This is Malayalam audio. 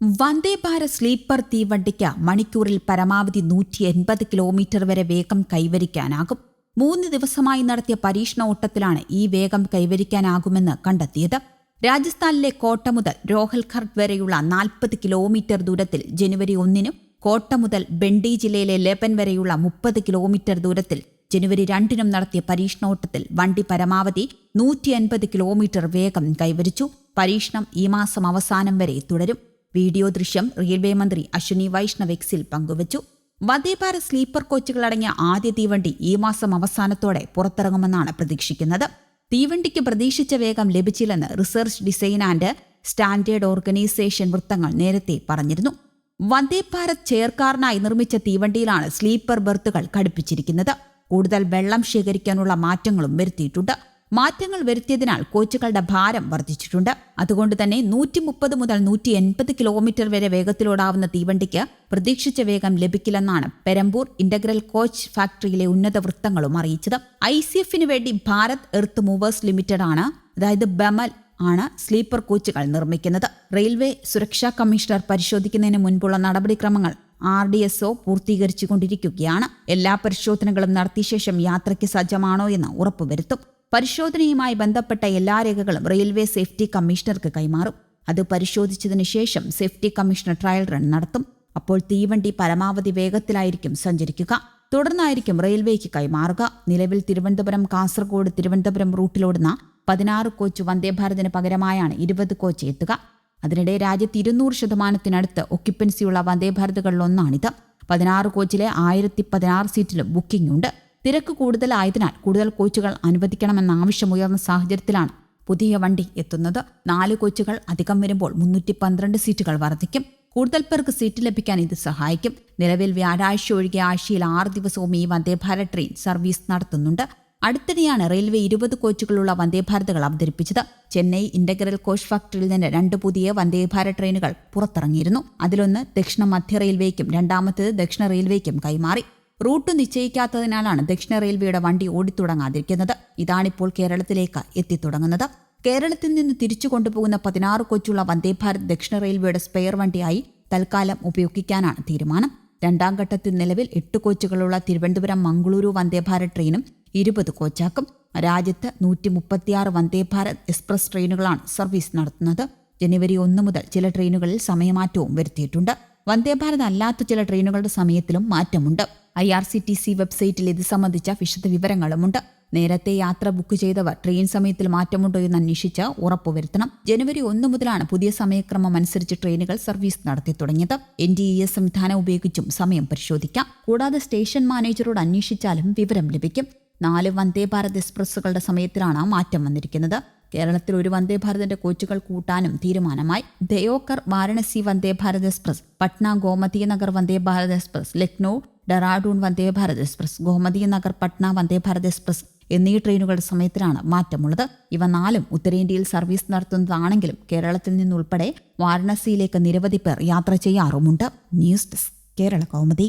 വന്ദേ ഭാരത് സ്ലീപ്പർ തീവണ്ടിക്ക് മണിക്കൂറിൽ പരമാവധി നൂറ്റി എൺപത് കിലോമീറ്റർ വരെ വേഗം കൈവരിക്കാനാകും. മൂന്ന് ദിവസമായി നടത്തിയ പരീക്ഷണ ഓട്ടത്തിലാണ് ഈ വേഗം കൈവരിക്കാനാകുമെന്ന് കണ്ടെത്തിയത്. രാജസ്ഥാനിലെ കോട്ട മുതൽ രോഹൽഖർഡ് വരെയുള്ള നാൽപ്പത് കിലോമീറ്റർ ദൂരത്തിൽ ജനുവരി ഒന്നിനും കോട്ട മുതൽ ബെണ്ടി ജില്ലയിലെ ലെബൻ വരെയുള്ള മുപ്പത് കിലോമീറ്റർ ദൂരത്തിൽ ജനുവരി രണ്ടിനും നടത്തിയ പരീക്ഷണോട്ടത്തിൽ വണ്ടി പരമാവധി നൂറ്റി അൻപത് കിലോമീറ്റർ വേഗം കൈവരിച്ചു. പരീക്ഷണം ഈ മാസം അവസാനം വരെ തുടരും. വീഡിയോ ദൃശ്യം റെയിൽവേ മന്ത്രി അശ്വിനി വൈഷ്ണവ് എക്സിൽ പങ്കുവച്ചു. വന്ദേഭാരത് സ്ലീപ്പർ കോച്ചുകളടങ്ങിയ ആദ്യ തീവണ്ടി ഈ മാസം അവസാനത്തോടെ പുറത്തിറങ്ങുമെന്നാണ് പ്രതീക്ഷിക്കുന്നത്. തീവണ്ടിക്ക് പ്രതീക്ഷിച്ച വേഗം ലഭിച്ചില്ലെന്ന് research design and standard organisation വൃത്തങ്ങൾ നേരത്തെ പറഞ്ഞിരുന്നു. വന്ദേ ഭാരത് ചെയർകാറിനായി നിർമ്മിച്ച തീവണ്ടിയിലാണ് സ്ലീപ്പർ ബെർത്തുകൾ ഘടിപ്പിച്ചിരിക്കുന്നത്. കൂടുതൽ വെള്ളം ശേഖരിക്കാനുള്ള മാറ്റങ്ങളും വരുത്തിയിട്ടുണ്ട്. മാറ്റങ്ങൾ വരുത്തിയതിനാൽ കോച്ചുകളുടെ ഭാരം വർദ്ധിച്ചിട്ടുണ്ട്. അതുകൊണ്ട് തന്നെ നൂറ്റി മുപ്പത് മുതൽ നൂറ്റി എൺപത് കിലോമീറ്റർ വരെ വേഗത്തിലോടാവുന്ന തീവണ്ടിക്ക് പ്രതീക്ഷിച്ച വേഗം ലഭിക്കില്ലെന്നാണ് പെരമ്പൂർ ഇന്റഗ്രൽ കോച്ച് ഫാക്ടറിയിലെ ഉന്നത വൃത്തങ്ങളും അറിയിച്ചത്. ഐ സി എഫിന് വേണ്ടി ഭാരത് എർത്ത് മൂവേഴ്സ് ലിമിറ്റഡ് ആണ് അതായത് ബമൽ ആണ് സ്ലീപ്പർ കോച്ചുകൾ നിർമ്മിക്കുന്നത്. റെയിൽവേ സുരക്ഷാ കമ്മീഷണർ പരിശോധിക്കുന്നതിന് മുൻപുള്ള നടപടിക്രമങ്ങൾ ആർ ഡി എസ് ഒ പൂർത്തീകരിച്ചുകൊണ്ടിരിക്കുകയാണ്. എല്ലാ പരിശോധനകളും നടത്തിയ ശേഷം യാത്രയ്ക്ക് സജ്ജമാണോ എന്ന് ഉറപ്പുവരുത്തും. പരിശോധനയുമായി ബന്ധപ്പെട്ട എല്ലാ രേഖകളും റെയിൽവേ സേഫ്റ്റി കമ്മീഷണർക്ക് കൈമാറും. അത് പരിശോധിച്ചതിനു ശേഷം സേഫ്റ്റി കമ്മീഷണർ ട്രയൽ റൺ നടത്തും. അപ്പോൾ തീവണ്ടി പരമാവധി വേഗത്തിലായിരിക്കും സഞ്ചരിക്കുക. തുടർന്നായിരിക്കും റെയിൽവേക്ക് കൈമാറുക. നിലവിൽ തിരുവനന്തപുരം കാസർഗോഡ് തിരുവനന്തപുരം റൂട്ടിലോടുന്ന പതിനാറ് കോച്ച് വന്ദേഭാരതിന് പകരമായാണ് ഇരുപത് കോച്ച് എത്തുക. അതിനിടെ രാജ്യത്ത് ഇരുന്നൂറ് ശതമാനത്തിനടുത്ത് ഒക്യുപ്പൻസിയുള്ള വന്ദേഭാരതുകളിലൊന്നാണിത് പതിനാറ് കോച്ചിലെ ആയിരത്തി പതിനാറ് സീറ്റിലും ബുക്കിംഗ് ഉണ്ട്. തിരക്ക് കൂടുതലായതിനാൽ കൂടുതൽ കോച്ചുകൾ അനുവദിക്കണമെന്ന ആവശ്യമുയർന്ന സാഹചര്യത്തിലാണ് പുതിയ വണ്ടി എത്തുന്നത്. നാല് കോച്ചുകൾ അധികം വരുമ്പോൾ മുന്നൂറ്റി പന്ത്രണ്ട് സീറ്റുകൾ വർദ്ധിക്കും. കൂടുതൽ പേർക്ക് സീറ്റ് ലഭിക്കാൻ ഇത് സഹായിക്കും. നിലവിൽ വ്യാഴാഴ്ച ഒഴികെ ആഴ്ചയിൽ ആറ് ദിവസവും ഈ വന്ദേഭാരത് ട്രെയിൻ സർവീസ് നടത്തുന്നുണ്ട്. അടുത്തിടെയാണ് റെയിൽവേ ഇരുപത് കോച്ചുകളുള്ള വന്ദേഭാരതുകൾ അവതരിപ്പിച്ചത്. ചെന്നൈ ഇന്റഗ്രൽ കോച്ച് ഫാക്ടറിയിൽ നിന്ന് രണ്ട് പുതിയ വന്ദേഭാരത് ട്രെയിനുകൾ പുറത്തിറങ്ങിയിരുന്നു. അതിലൊന്ന് ദക്ഷിണ മധ്യ റെയിൽവേക്കും രണ്ടാമത്തേത് ദക്ഷിണ റെയിൽവേക്കും കൈമാറി. റൂട്ട് നിശ്ചയിക്കാത്തതിനാലാണ് ദക്ഷിണ റെയിൽവേയുടെ വണ്ടി ഓടിത്തുടങ്ങാതിരിക്കുന്നത്. ഇതാണിപ്പോൾ കേരളത്തിലേക്ക് എത്തിത്തുടങ്ങുന്നത്. കേരളത്തിൽ നിന്ന് തിരിച്ചു കൊണ്ടുപോകുന്ന പതിനാറ് കൊച്ചുള്ള വന്ദേഭാരത് ദക്ഷിണ റെയിൽവേയുടെ സ്പെയർ വണ്ടിയായി തൽക്കാലം ഉപയോഗിക്കാനാണ് തീരുമാനം. രണ്ടാം ഘട്ടത്തിൽ നിലവിൽ എട്ട് കോച്ചുകളുള്ള തിരുവനന്തപുരം മംഗളൂരു വന്ദേഭാരത് ട്രെയിനും ഇരുപത് കോച്ചാക്കും. രാജ്യത്ത് നൂറ്റി മുപ്പത്തിയാറ് വന്ദേഭാരത് എക്സ്പ്രസ് ട്രെയിനുകളാണ് സർവീസ് നടത്തുന്നത്. ജനുവരി ഒന്ന് മുതൽ ചില ട്രെയിനുകളിൽ സമയമാറ്റവും വരുത്തിയിട്ടുണ്ട്. വന്ദേഭാരത് അല്ലാത്ത ചില ട്രെയിനുകളുടെ സമയത്തിലും മാറ്റമുണ്ട്. I R C T C വെബ്സൈറ്റിൽ ഇത് സംബന്ധിച്ച വിശദ വിവരങ്ങളുമുണ്ട്. നേരത്തെ യാത്ര ബുക്ക് ചെയ്തവർ ട്രെയിൻ സമയത്തിൽ മാറ്റമുണ്ടോ എന്ന് അന്വേഷിച്ച് ഉറപ്പുവരുത്തണം. ജനുവരി ഒന്ന് മുതലാണ് പുതിയ സമയക്രമം അനുസരിച്ച് ട്രെയിനുകൾ സർവീസ് നടത്തി തുടങ്ങിയത്. എൻ ഡി എസ് സംവിധാനം ഉപയോഗിച്ചും സമയം പരിശോധിക്കാം. കൂടാതെ സ്റ്റേഷൻ മാനേജറോട് അന്വേഷിച്ചാലും വിവരം ലഭിക്കും. നാല് വന്ദേ ഭാരത് എക്സ്പ്രസ്സുകളുടെ സമയത്തിലാണ് മാറ്റം വന്നിരിക്കുന്നത്. കേരളത്തിൽ ഒരു വന്ദേ ഭാരതിന്റെ കോച്ചുകൾ കൂട്ടാനും തീരുമാനമായി. Deoghar Varanasi Vande Bharat express Patna Gomti Nagar Vande Bharat express Lucknow Dehradun Vande Bharat express Gomti Nagar Patna Vande Bharat express എന്നീ ട്രെയിനുകളുടെ സമയത്തിലാണ് മാറ്റമുള്ളത്. ഇവ നാലും ഉത്തരേന്ത്യയിൽ സർവീസ് നടത്തുന്നതാണെങ്കിലും കേരളത്തിൽ നിന്നുൾപ്പെടെ വാരണസിയിലേക്ക് നിരവധി പേർ യാത്ര ചെയ്യാറുമുണ്ട്. News desk Kerala Kaumudi.